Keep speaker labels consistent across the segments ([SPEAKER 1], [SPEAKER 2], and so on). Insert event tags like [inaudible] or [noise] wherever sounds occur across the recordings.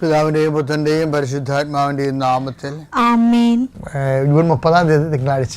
[SPEAKER 1] പിതാവിന്റെയും പുത്രന്റെയും പരിശുദ്ധാത്മാവിന്റെയും നാമത്തിൽ ജൂൺ മുപ്പതാം തീയതി തിങ്കളാഴ്ച.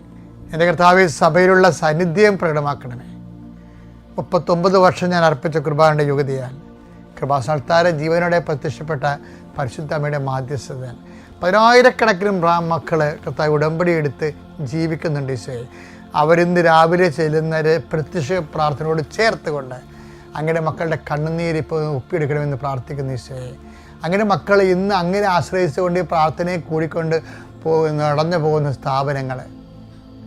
[SPEAKER 1] എന്റെ കർത്താവ് സഭയിലുള്ള സാന്നിധ്യം പ്രകടമാക്കണമേ. മുപ്പത്തൊമ്പത് വർഷം ഞാൻ അർപ്പിച്ച കുർബാനയുടെ യുഗതിയാൽ കൃപാസനത്താര ജീവനോടെ പ്രത്യക്ഷപ്പെട്ട പരിശുദ്ധ അമ്മയുടെ മാധ്യസ്ഥത പതിനായിരക്കണക്കിന് ബ്രാ- മക്കൾ കർത്താവ് ഉടമ്പടി എടുത്ത് ജീവിക്കുന്നുണ്ട് ഈശോയെ. അവരിന്ന് രാവിലെ ചെല്ലുന്ന രെ- പ്രത്യക്ഷ പ്രാർത്ഥനയോട് ചേർത്തുകൊണ്ട് അങ്ങനെ മക്കളുടെ കണ്ണുനീര് ഇപ്പോൾ ഒപ്പിയെടുക്കണമെന്ന് പ്രാർത്ഥിക്കുന്നു ഈശോയെ. അങ്ങനെ മക്കൾ ഇന്ന് അങ്ങനെ ആശ്രയിച്ചുകൊണ്ട് പ്രാർത്ഥനയെ കൂടിക്കൊണ്ട് നടന്നു പോകുന്ന സ്ഥാപനങ്ങൾ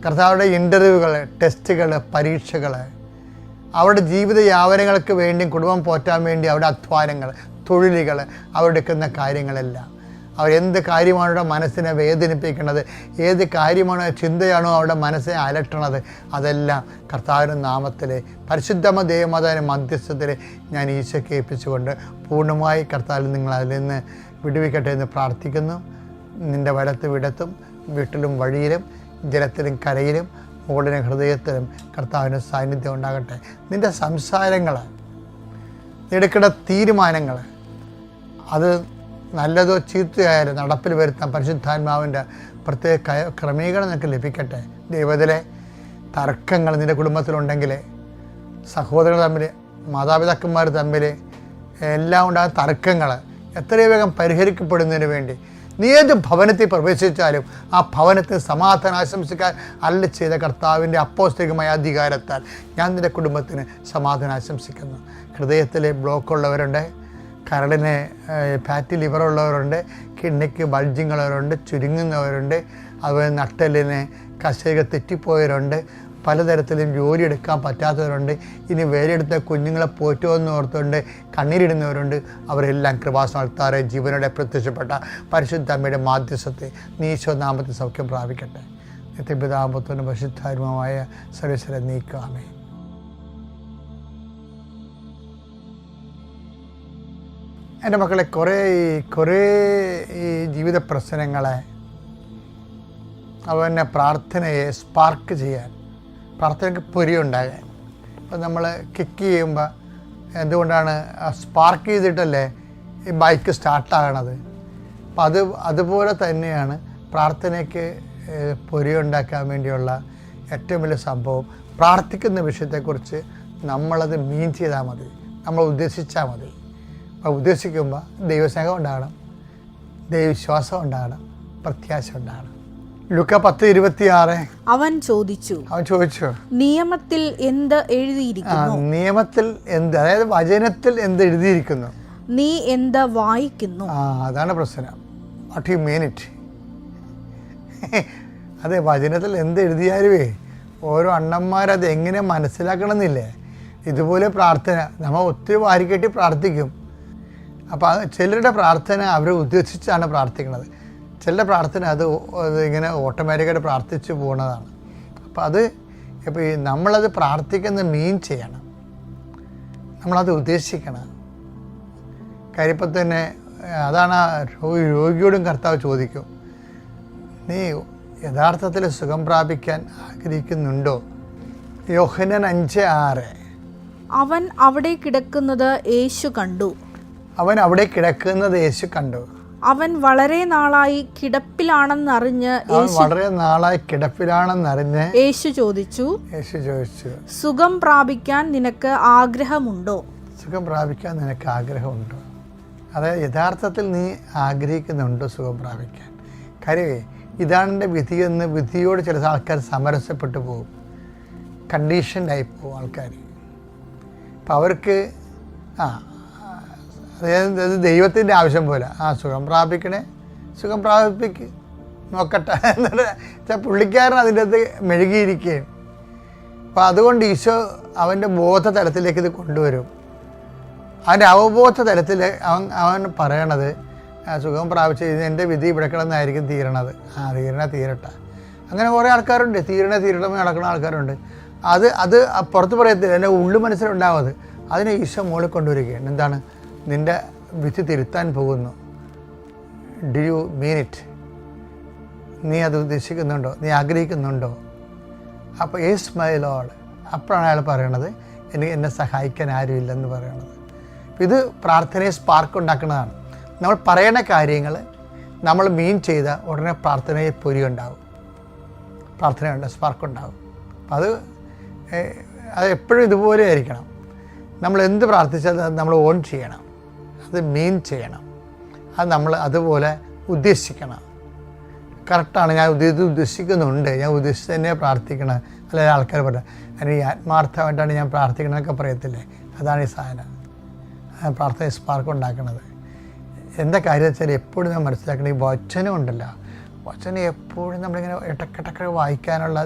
[SPEAKER 1] കർത്താവുടെ ഇന്റർവ്യൂകൾ ടെസ്റ്റുകൾ പരീക്ഷകൾ അവരുടെ ജീവിത യാവനങ്ങൾക്ക് വേണ്ടി കുടുംബം പോറ്റാൻ വേണ്ടി അവരുടെ അധ്വാനങ്ങൾ തൊഴിലുകൾ അവരെടുക്കുന്ന കാര്യങ്ങളെല്ലാം. അവരെന്ത് കാര്യമാണ് അവരുടെ മനസ്സിനെ വേദനിപ്പിക്കുന്നത് ഏത് കാര്യമാണ് ചിന്തയാണോ അവരുടെ മനസ്സിനെ അലട്ടണത് അതെല്ലാം കർത്താവിന്റെ നാമത്തിൽ പരിശുദ്ധമ ദേവമാതാവിന്റെ മധ്യസ്ഥത്തിൽ ഞാൻ ഈശോയ്ക്ക് ഏൽപ്പിച്ചുകൊണ്ട് പൂർണമായി കർത്താവിൽ നിങ്ങൾ അതിൽ നിന്ന് വിടുവിക്കട്ടെ എന്ന് പ്രാർത്ഥിക്കുന്നു. നിന്റെ വലത്ത് വിടത്തും വീട്ടിലും വഴിയിലും ജലത്തിലും കരയിലും മുകളിലും ഹൃദയത്തിലും കർത്താവിന്റെ സാന്നിധ്യം ഉണ്ടാകട്ടെ. നിന്റെ സംസാരങ്ങൾ എടുക്കേണ്ട തീരുമാനങ്ങൾ അത് നല്ലതോ ചീത്തയായാലും നടപ്പിൽ വരുത്താൻ പരിശുദ്ധാത്മാവിന്റെ പ്രത്യേക ക്രമീകരണം നിനക്ക് ലഭിക്കട്ടെ. ദൈവത്തിലെ തർക്കങ്ങൾ നിന്റെ കുടുംബത്തിലുണ്ടെങ്കിൽ സഹോദരങ്ങൾ തമ്മിൽ മാതാപിതാക്കന്മാർ തമ്മിൽ എല്ലാം ഉണ്ടായ തർക്കങ്ങൾ എത്രയും വേഗം പരിഹരിക്കപ്പെടുന്നതിന് വേണ്ടി നീ ഏത് ഭവനത്തിൽ പ്രവേശിച്ചാലും ആ ഭവനത്തിന് സമാധാനം ആശംസിക്കാൻ അല്ല ചെയ്ത കർത്താവിന്റെ അപ്പോസ്തികമായ അധികാരത്താൽ ഞാൻ നിന്റെ കുടുംബത്തിന് സമാധാനം ആശംസിക്കുന്നു. ഹൃദയത്തിലെ ബ്ലോക്ക് ഉള്ളവരുണ്ട് കരളിന് ഫാറ്റി ലിവർ ഉള്ളവരുണ്ട് കിഡ്നിക്ക് ബൾജിങ്ങുള്ളവരുണ്ട് ചുരുങ്ങുന്നവരുണ്ട് അതുപോലെ നട്ടലിന് കശേക തെറ്റിപ്പോയവരുണ്ട് പലതരത്തിലും ജോലി എടുക്കാൻ പറ്റാത്തവരുണ്ട്. ഇനി വേലെടുത്ത കുഞ്ഞുങ്ങളെ പോറ്റുമെന്ന് ഓർത്തുകൊണ്ട് കണ്ണീരിടുന്നവരുണ്ട്. അവരെല്ലാം കൃപാസനത്താറെ ജീവനോടെ പ്രത്യക്ഷപ്പെട്ട പരിശുദ്ധ അമ്മയുടെ മാധ്യസ്ഥത്തെ നീശോനാമത്തെ സൗഖ്യം പ്രാപിക്കട്ടെ. നിത്യപിതാമ്പത്തോന് പരിശുദ്ധാത്മമായ സർവീശ്വരെ നീക്കാമേ എന്റെ മക്കളെ കുറേ കുറേ ഈ ജീവിത പ്രശ്നങ്ങളെ അവനെ പ്രാർത്ഥനയെ സ്പാർക്ക് ചെയ്യാൻ പ്രാർത്ഥനയ്ക്ക് പൊരി ഉണ്ടായേ ഇപ്പം നമ്മൾ കിക്ക് ചെയ്യുമ്പോൾ എന്തുകൊണ്ടാണ് സ്പാർക്ക് ചെയ്തിട്ടല്ലേ ഈ ബൈക്ക് സ്റ്റാർട്ടാകണത് അപ്പം അത് അതുപോലെ തന്നെയാണ് പ്രാർത്ഥനയ്ക്ക് പൊരി ഉണ്ടാക്കാൻ വേണ്ടിയുള്ള ഏറ്റവും വലിയ സംഭവം. പ്രാർത്ഥിക്കുന്ന വിഷയത്തെക്കുറിച്ച് നമ്മളത് മീൻ ചെയ്താൽ മതി. നമ്മൾ ഉദ്ദേശിച്ചാൽ മതി. അപ്പോൾ ഉദ്ദേശിക്കുമ്പോൾ ദൈവസ്നേഹം ഉണ്ടാകണം. ദൈവവിശ്വാസം ഉണ്ടാകണം. പ്രത്യാശ ഉണ്ടാകണം. ലുക്ക പത്ത് ഇരുപത്തിയാറ്.
[SPEAKER 2] അവൻ ചോദിച്ചു
[SPEAKER 1] അവൻ ചോദിച്ചു.
[SPEAKER 2] നിയമത്തിൽ എന്ത് എഴുതിയിരിക്കുന്നു?
[SPEAKER 1] നിയമത്തിൽ എന്ത് അതായത് വചനത്തിൽ എന്ത് എഴുതിയിരിക്കുന്നു?
[SPEAKER 2] നീ എന്ത് വായിക്കുന്നു?
[SPEAKER 1] ആ അതാണ് പ്രശ്നം. വാട്ട് യു മീൻ ഇറ്റ് അതെ വചനത്തിൽ എന്ത് എഴുതിയാലുവേ ഓരോ അണ്ണന്മാരത് എങ്ങനെ മനസ്സിലാക്കണമെന്നില്ലേ? ഇതുപോലെ പ്രാർത്ഥന നമ്മൾ ഒത്തിരി വാരിക്കെട്ടി പ്രാർത്ഥിക്കും. അപ്പോൾ ചിലരുടെ പ്രാർത്ഥന അവരെ ഉദ്ദേശിച്ചാണ് പ്രാർത്ഥിക്കുന്നത്. ചിലരുടെ പ്രാർത്ഥന അത് ഇങ്ങനെ ഓട്ടോമാറ്റിക്കായിട്ട് പ്രാർത്ഥിച്ചു പോകുന്നതാണ് അപ്പോൾ അത് ഇപ്പോൾ ഈ നമ്മളത് പ്രാർത്ഥിക്കുന്ന മീൻ ചെയ്യണം. നമ്മളത് ഉദ്ദേശിക്കണം. കാര്യപ്പം തന്നെ അതാണ് രോഗിയോടും കർത്താവ് ചോദിക്കും നീ യഥാർത്ഥത്തിൽ സുഖം പ്രാപിക്കാൻ ആഗ്രഹിക്കുന്നുണ്ടോ? യോഹനൻ അഞ്ച് ആറ്.
[SPEAKER 2] അവൻ അവിടെ കിടക്കുന്നത് യേശു കണ്ടു.
[SPEAKER 1] അവൻ അവിടെ കിടക്കുന്നത് യേശു കണ്ടു.
[SPEAKER 2] അവൻ വളരെ നാളായി കിടപ്പിലാണെന്നറിഞ്ഞ്
[SPEAKER 1] വളരെ നാളായി കിടപ്പിലാണെന്നറിഞ്ഞ്
[SPEAKER 2] യേശു ചോദിച്ചു
[SPEAKER 1] യേശു ചോദിച്ചു
[SPEAKER 2] സുഖം പ്രാപിക്കാൻ നിനക്ക് ആഗ്രഹമുണ്ടോ?
[SPEAKER 1] സുഖം പ്രാപിക്കാൻ നിനക്ക് ആഗ്രഹമുണ്ടോ? അതായത് യഥാർത്ഥത്തിൽ നീ ആഗ്രഹിക്കുന്നുണ്ടോ സുഖം പ്രാപിക്കാൻ? കാര്യമേ ഇതാണ് എന്റെ വിധിയെന്ന് വിധിയോട് ചില ആൾക്കാർ സമരസപ്പെട്ടു പോകും. കണ്ടീഷൻഡായി പോകും ആൾക്കാർ. അപ്പം അവർക്ക് ആ അത് ദൈവത്തിന്റെ ആവശ്യം പോലെ. ആ സുഖം പ്രാപിക്കണേ. സുഖം പ്രാപിപ്പിക്ക്. നോക്കട്ടെ. [laughs] എന്നിട്ട് പുള്ളിക്കാരൻ അതിന്റെ അകത്ത് മെഴുകിയിരിക്കുകയും അപ്പോൾ അതുകൊണ്ട് ഈശോ അവന്റെ ബോധ തലത്തിലേക്ക് ഇത് കൊണ്ടുവരും. അവന്റെ അവബോധ തലത്തിൽ അവൻ അവൻ പറയണത് "ആ, സുഖം പ്രാപിച്ച് എന്റെ വിധി ഇവിടെ കിടന്നായിരിക്കും തീരണത്. ആ തീരണ തീരട്ടെ. അങ്ങനെ കുറേ ആൾക്കാരുണ്ട്. തീരണ തീരണം നടക്കുന്ന ആൾക്കാരുണ്ട്. അത് അത് പുറത്ത് പറയത്തില്ല. എന്റെ ഉള്ളു മനസ്സിലുണ്ടാവത് അത്. അതിനെ ഈശോ മുകളിൽ കൊണ്ടുവരികയാണ്. എന്താണ്? നിന്റെ വിധി തിരുത്താൻ പോകുന്നു. ഡു യു മീൻ ഇറ്റ് നീ അത് ഉദ്ദേശിക്കുന്നുണ്ടോ? നീ ആഗ്രഹിക്കുന്നുണ്ടോ? അപ്പോൾ ഏസ് മൈ ലോഡ് അപ്പോഴാണ് അയാൾ പറയണത് എനിക്ക് എന്നെ സഹായിക്കാൻ ആരുമില്ലെന്ന് പറയണത്. ഇത് പ്രാർത്ഥനയെ സ്പാർക്ക് ഉണ്ടാക്കുന്നതാണ്. നമ്മൾ പറയണ കാര്യങ്ങൾ നമ്മൾ മീൻ ചെയ്ത ഉടനെ പ്രാർത്ഥനയെ പൊരി ഉണ്ടാവും. പ്രാർത്ഥനയുണ്ട് സ്പാർക്ക് ഉണ്ടാവും. അപ്പം അത് അത് എപ്പോഴും ഇതുപോലെ ആയിരിക്കണം. നമ്മൾ എന്ത് പ്രാർത്ഥിച്ചാൽ അത് നമ്മൾ ഓൺ ചെയ്യണം. അത് മീൻ ചെയ്യണം. അത് നമ്മൾ അതുപോലെ ഉദ്ദേശിക്കണം. കറക്റ്റാണ് ഞാൻ ഇത് ഉദ്ദേശിക്കുന്നുണ്ട്. ഞാൻ ഉദ്ദേശിച്ച് തന്നെ പ്രാർത്ഥിക്കണം. അല്ലെങ്കിൽ ആൾക്കാർ പറയാം ഈ ആത്മാർത്ഥമായിട്ടാണ് ഞാൻ പ്രാർത്ഥിക്കണമെന്നൊക്കെ പറയത്തില്ലേ? അതാണ് ഈ സാധനം. പ്രാർത്ഥന സ്പാർക്ക് ഉണ്ടാക്കുന്നത് എന്താ കാര്യം വെച്ചാൽ എപ്പോഴും ഞാൻ മനസ്സിലാക്കണം ഈ വചനം ഉണ്ടല്ലോ. വചനം എപ്പോഴും നമ്മളിങ്ങനെ ഇടക്കിടക്ക് വായിക്കാനുള്ള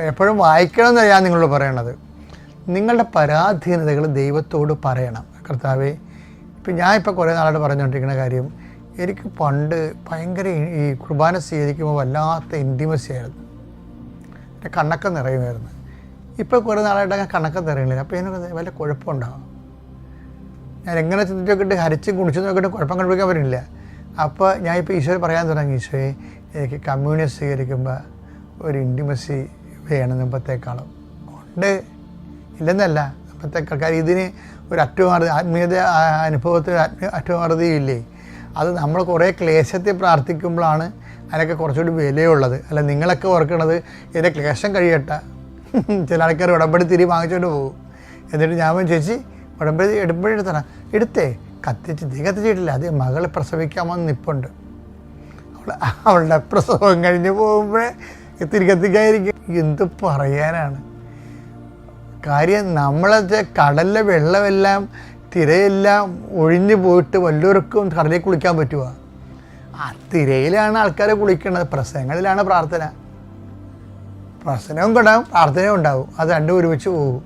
[SPEAKER 1] എപ്പോഴും വായിക്കണം എന്നല്ല ഞാൻ നിങ്ങളോട് പറയണത്. നിങ്ങളുടെ പരാധീനതകൾ ദൈവത്തോട് പറയണം. കർത്താവേ ഇപ്പം ഞാൻ ഇപ്പോൾ കുറേ നാളായിട്ട് പറഞ്ഞുകൊണ്ടിരിക്കുന്ന കാര്യം എനിക്ക് പണ്ട് ഭയങ്കര ഈ- കുർബാന സ്വീകരിക്കുമ്പോൾ വല്ലാത്ത ഇന്റിമസി ആയിരുന്നു. എന്റെ കണ്ണൊക്കെ നിറയുമായിരുന്നു. ഇപ്പോൾ കുറേ നാളായിട്ട് അങ്ങനെ കണ്ണൊക്കെ നിറയുന്നില്ല. അപ്പോൾ എനിക്ക് വല്ല കുഴപ്പമുണ്ടാകും ഞാൻ എങ്ങനെ ചിന്തിച്ച് നോക്കിയിട്ട് ഹരിച്ചും കുണിച്ചും നോക്കിയിട്ട് കുഴപ്പം കണ്ടുപിടിക്കാൻ പറ്റില്ല അപ്പോൾ ഞാൻ ഇപ്പോൾ ഈശോയെ പറയാൻ തുടങ്ങി ഈശോയെ എനിക്ക് കമ്മ്യൂണിസ്റ്റ് സ്വീകരിക്കുമ്പോൾ ഒരു ഇന്റിമസി വേണം മുമ്പത്തേക്കാളും ഉണ്ട്. ഇല്ലെന്നല്ല മുമ്പത്തേക്കാൾ കാര്യം ഇതിന് ഒരു അറ്റുമാറുതി ആത്മീയത അനുഭവത്തിൽ ആത്മീയ അറ്റുമാറുതിയില്ലേ അത് നമ്മൾ കുറേ ക്ലേശത്തെ പ്രാർത്ഥിക്കുമ്പോഴാണ് അതിനൊക്കെ കുറച്ചുകൂടി വിലയുള്ളത്. അല്ല നിങ്ങളൊക്കെ ഓർക്കണത് ഇതിന്റെ ക്ലേശം കഴിയട്ടെ. ചില ആൾക്കാർ ഉടമ്പടി തിരി വാങ്ങിച്ചുകൊണ്ട് പോകും. എന്നിട്ട് ഞാൻ ചേച്ചി ഉടമ്പടി എടുമ്പടി എടുത്തണം എടുത്തേ. കത്തിച്ച് തീ കത്തിച്ചിട്ടില്ല. അത് മകൾ പ്രസവിക്കാമെന്ന് നിപ്പുണ്ട്. അവൾ അവളുടെ പ്രസവം കഴിഞ്ഞ് പോകുമ്പോഴേ തിരി കത്തിക്കാതിരിക്കും എന്ത് പറയാനാണ്? കാര്യം നമ്മളത് കടലിലെ വെള്ളമെല്ലാം തിരയെല്ലാം ഒഴിഞ്ഞു പോയിട്ട് വല്ലവർക്കും കടലിൽ കുളിക്കാൻ പറ്റുമോ ആ തിരയിലാണ് ആൾക്കാർ കുളിക്കുന്നത് പ്രസംഗങ്ങളിലാണ് പ്രാർത്ഥന. പ്രസനവും കിടാം പ്രാർത്ഥനയും ഉണ്ടാവും. അത് രണ്ടും ഒരുമിച്ച് പോകും.